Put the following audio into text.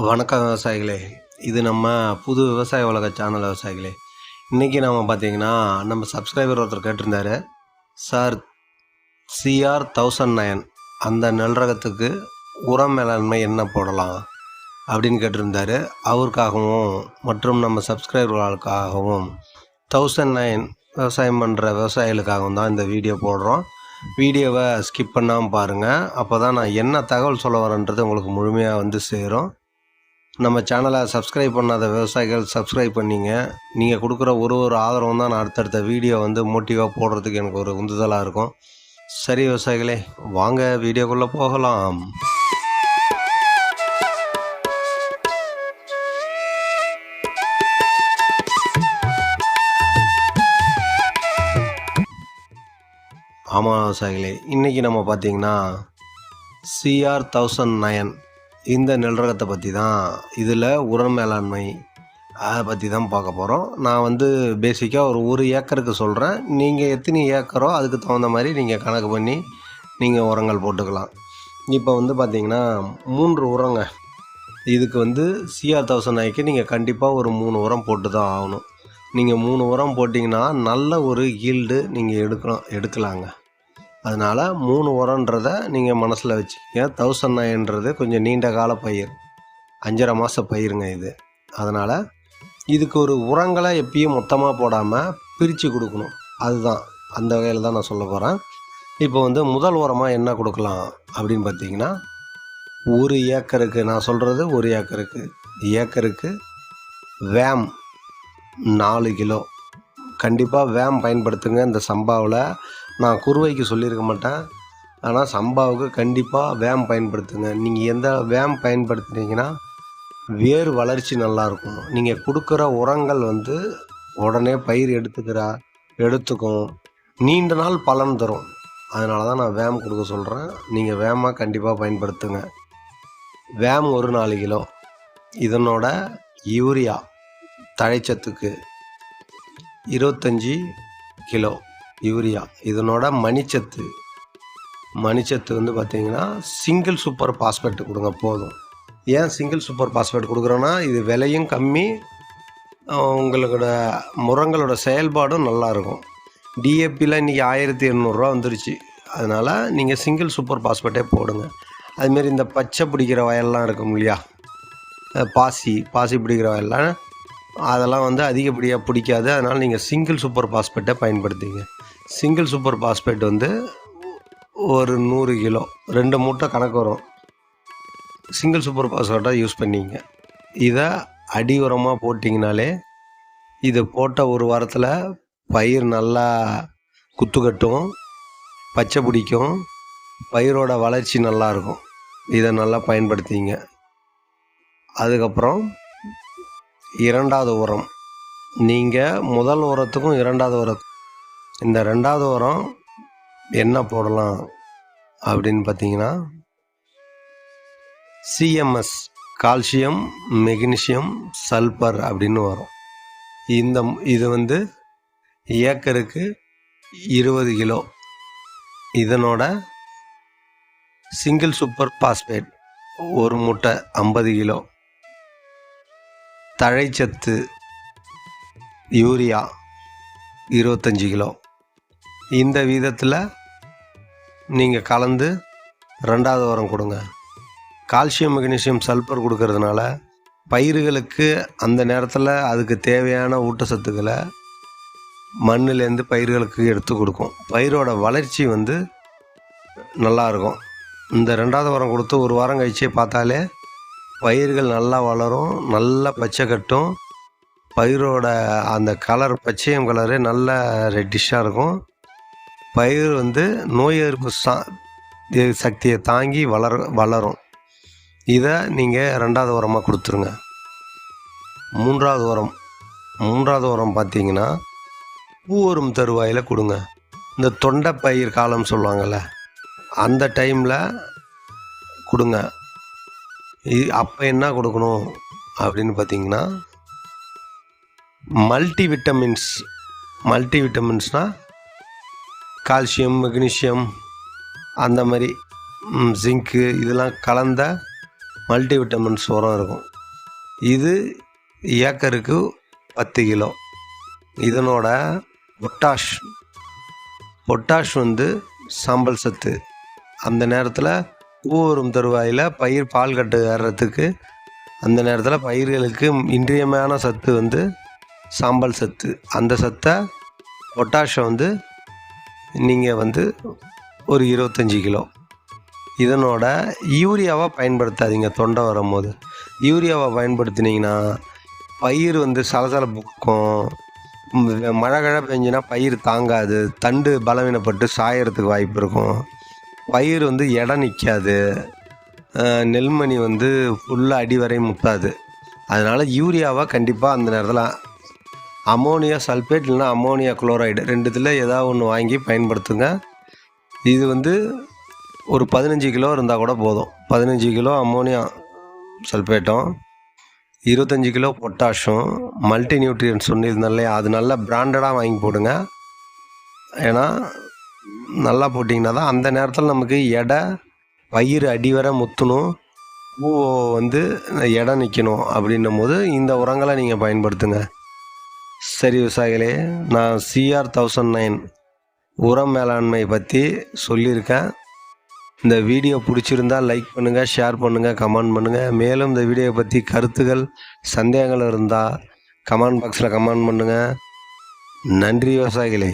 வணக்கம் விவசாயிகளே. இது நம்ம புது விவசாய உலக சேனல் விவசாயிகளே. இன்றைக்கி நம்ம பார்த்தீங்கன்னா நம்ம சப்ஸ்கிரைபர் ஒருத்தர் கேட்டிருந்தாரு. சார் சிஆர் தௌசண்ட் நயன் அந்த நெல் ரகத்துக்கு உரம் மேலாண்மை என்ன போடலாம் அப்படின்னு கேட்டிருந்தாரு. அவருக்காகவும் மற்றும் நம்ம சப்ஸ்கிரைபர்களுக்காகவும் தௌசண்ட் நைன் விவசாயம் பண்ணுற விவசாயிகளுக்காகவும் தான் இந்த வீடியோ போடுறோம். வீடியோவை ஸ்கிப் பண்ணாமல் பாருங்கள் அப்போ தான் நான் என்ன தகவல் சொல்ல வரேன்றது உங்களுக்கு முழுமையாக வந்து சேரும். நம்ம சேனலை சப்ஸ்கிரைப் பண்ணாத விவசாயிகள் சப்ஸ்கிரைப் பண்ணிங்க. நீங்கள் கொடுக்குற ஒரு ஒரு ஆதரவும் தான் நான் அடுத்தடுத்த வீடியோ வந்து மோட்டிவாக போடுறதுக்கு எனக்கு ஒரு உந்துதலாக இருக்கும். சரி விவசாயிகளே வாங்க வீடியோக்குள்ளே போகலாம். ஆமாம் விவசாயிகளே இன்றைக்கி நம்ம பார்த்தீங்கன்னா சிஆர் தௌசண்ட் நயன் இந்த நெல் ரகத்தை பற்றி தான் இதில் உரம் மேலாண்மை அதை பற்றி தான் பார்க்க போகிறோம் நான் வந்து பேசிக்காக ஒரு ஒரு ஏக்கருக்கு சொல்கிறேன் நீங்கள் எத்தனை ஏக்கரோ அதுக்கு தகுந்த மாதிரி நீங்கள் கணக்கு பண்ணி நீங்கள் உரங்கள் போட்டுக்கலாம். இப்போ வந்து பார்த்தீங்கன்னா மூன்று உரங்க. இதுக்கு வந்து சிஆர் தௌசண்ட் ஆய்க்கு நீங்கள் கண்டிப்பாக ஒரு மூணு உரம் போட்டு தான் ஆகணும். நீங்கள் மூணு உரம் போட்டிங்கன்னா நல்ல ஒரு ஈல்டு நீங்கள் எடுக்கலாம் எடுக்கலாங்க. அதனால் மூணு உரன்றதை நீங்கள் மனசில் வச்சுக்கங்க தௌசண்ட் நைன்றது கொஞ்சம் நீண்ட கால பயிர். அஞ்சரை மாத பயிருங்க இது. அதனால் இதுக்கு ஒரு உரங்களை எப்பயும் மொத்தமாக போடாமல் பிரித்து கொடுக்கணும். அதுதான். அந்த வகையில் தான் நான் சொல்ல போகிறேன் இப்போ வந்து முதல் உரமாக என்ன கொடுக்கலாம் அப்படின்னு பார்த்தீங்கன்னா ஒரு ஏக்கருக்கு நான் சொல்கிறது ஒரு ஏக்கருக்கு ஏக்கருக்கு வேம் நாலு கிலோ. கண்டிப்பாக வேம் பயன்படுத்துங்க. இந்த சம்பாவில் நான் குருவைக்கு சொல்லியிருக்க மாட்டேன். ஆனால் சம்பாவுக்கு கண்டிப்பாக வேம் பயன்படுத்துங்க. நீங்கள் எந்த வேம் பயன்படுத்துனீங்கன்னா வேர் வளர்ச்சி நல்லாயிருக்கும் நீங்கள் கொடுக்குற உரங்கள் வந்து உடனே பயிர் எடுத்துக்கிறா எடுத்துக்கும். நீண்ட நாள் பலன் தரும். அதனால தான் நான் வேம் கொடுக்க சொல்கிறேன் நீங்கள் வேமாக கண்டிப்பாக பயன்படுத்துங்க. வேம் ஒரு நாலு கிலோ. இதனோட யூரியா தழைச்சத்துக்கு இருபத்தஞ்சி கிலோ. யூரியா. இதனோட மணிச்சத்து. மணிச்சத்து வந்து பார்த்தீங்கன்னா சிங்கிள் சூப்பர் பாஸ்பேட் கொடுங்க போதும். ஏன் சிங்கிள் சூப்பர் பாஸ்பேட் கொடுக்குறோன்னா இது விலையும் கம்மி உங்களோட முரங்களோட செயல்பாடும் நல்லாயிருக்கும். டிஏபியில் இன்றைக்கி ஆயிரத்தி எண்ணூறுரூவா வந்துருச்சு. அதனால் நீங்கள் சிங்கிள் சூப்பர் பாஸ்பேட்டே போடுங்க. அதுமாரி இந்த பச்சை பிடிக்கிற வயல்லாம் இருக்கும் இல்லையா? பாசி பாசி பிடிக்கிற வயல்லாம். அதெல்லாம் வந்து அதிகப்படியாக பிடிக்காது. அதனால் நீங்கள் சிங்கிள் சூப்பர் பாஸ்பேட்டை பயன்படுத்திங்க. சிங்கிள் சூப்பர் பாஸ்பேட் வந்து ஒரு நூறு கிலோ. ரெண்டு மூட்டை கணக்கு வரும். சிங்கிள் சூப்பர் பாஸ்பேட்டாக யூஸ் பண்ணிங்க. இதை அடி உரமாக போட்டிங்கனாலே இது போட்ட ஒரு வாரத்தில் பயிர் நல்லா குத்து கட்டும் பச்சை பிடிக்கும் பயிரோட வளர்ச்சி நல்லாயிருக்கும் இதை நல்லா பயன்படுத்திங்க. அதுக்கப்புறம் இரண்டாவது உரம். நீங்கள் முதல் உரத்துக்கும் இரண்டாவது உரம் இந்த ரெண்டாவது உரம் என்ன போடலாம் அப்படின்னு பார்த்தீங்கன்னா சிஎம்எஸ் கால்சியம் மெக்னீஷியம் சல்பர் அப்படின்னு வரும். இந்த இது வந்து ஏக்கருக்கு இருபது கிலோ. இதனோட சிங்கிள் சூப்பர் பாஸ்பேட் ஒரு மூட்டை ஐம்பது கிலோ. தழைச்சத்து யூரியா இருபத்தஞ்சி கிலோ. இந்த விதத்தில் நீங்கள் கலந்து ரெண்டாவது உரம் கொடுங்க. கால்சியம் மெக்னீசியம் சல்பர் கொடுக்கறதுனால பயிர்களுக்கு அந்த நேரத்தில் அதுக்கு தேவையான ஊட்டச்சத்துக்களை மண்ணிலேருந்து பயிர்களுக்கு எடுத்து கொடுக்கும். பயிரோட வளர்ச்சி வந்து நல்லாயிருக்கும் இந்த ரெண்டாவது வாரம் கொடுத்து ஒரு வாரம் கழிச்சே பார்த்தாலே பயிர்கள் நல்லா வளரும் நல்லா பச்சை கட்டும். பயிரோட அந்த கலர் பச்சையம் கலரு நல்ல ரெட்டிஷாக இருக்கும். பயிர் வந்து நோய் எதிர்ப்பு சக்தியை தாங்கி வளர வளரும். இதை நீங்கள் ரெண்டாவது உரமாக கொடுத்துருங்க. மூன்றாவது உரம் மூன்றாவது உரம் பார்த்தீங்கன்னா பூ வரும் தருவாயில் கொடுங்க. இந்த தொண்டை பயிர் காலம் சொல்லுவாங்கள்ல அந்த டைமில் கொடுங்க. இது அப்போ என்ன கொடுக்கணும் அப்படின்னு பார்த்தீங்கன்னா மல்டி விட்டமின்ஸ் மல்டி விட்டமின்ஸ்னால் கால்சியம் மெக்னீஷியம் அந்த மாதிரி ஜிங்க்கு இதெல்லாம் கலந்த மல்டிவிட்டமின்ஸ் உரம் இருக்கும். இது ஏக்கருக்கு பத்து கிலோ. இதனோட பொட்டாஷ் பொட்டாஷ் வந்து சாம்பல் சத்து. அந்த நேரத்தில் பூ தருவாயில் பயிர் பால் கட்டு ஏறுறதுக்கு அந்த நேரத்தில் பயிர்களுக்கு இன்றியமையான சத்து வந்து சாம்பல் சத்து. அந்த சத்தை பொட்டாஷை வந்து நீங்கள் வந்து ஒரு இருபத்தஞ்சி கிலோ. இதனோட யூரியாவை பயன்படுத்தாதீங்க தொண்டை வரும்போது. யூரியாவை பயன்படுத்தினீங்கன்னா பயிர் வந்து சலசலப்புக்கும் மழை கழை பெஞ்சுன்னா பயிர் தாங்காது தண்டு பலவீனப்பட்டு சாயறதுக்கு வாய்ப்பு இருக்கும். பயிர் வந்து இடம் நிற்காது நெல்மணி வந்து ஃபுல்லாக அடி வரை முத்தாது. அதனால் யூரியாவை கண்டிப்பாக அந்த நேரத்தில் அமோனியா சல்பேட் இல்லைன்னா அமோனியா குளோரைடு. ரெண்டுத்தில் ஏதாவது ஒன்று வாங்கி பயன்படுத்துங்க. இது வந்து ஒரு பதினஞ்சு கிலோ இருந்தால் கூட போதும். பதினஞ்சு கிலோ அமோனியா சல்பேட்டும் இருபத்தஞ்சி கிலோ பொட்டாஷும் மல்டி நியூட்ரியன்ஸ் சொன்னிருந்தேன் இல்லையா அது நல்லா பிராண்டடாக வாங்கி போடுங்க. ஏன்னா நல்லா போட்டிங்கன்னா தான் அந்த நேரத்தில் நமக்கு எடை பயிர் அடிவரை முத்தணும். பூ வந்து எடை நிற்கணும் அப்படின்னும் போது இந்த உரங்களை நீங்கள் பயன்படுத்துங்க. சரி விவசாயிகளே நான் சிஆர் தௌசண்ட் நைன் உரம் மேலாண்மை பற்றி சொல்லியிருக்கேன். இந்த வீடியோ பிடிச்சிருந்தா லைக் பண்ணுங்கள் ஷேர் பண்ணுங்கள் கமெண்ட் பண்ணுங்கள் மேலும் இந்த வீடியோவை பற்றி கருத்துகள் சந்தேகங்கள் இருந்தால் கமெண்ட் பாக்ஸில் கமெண்ட் பண்ணுங்கள் நன்றி விவசாயிகளே.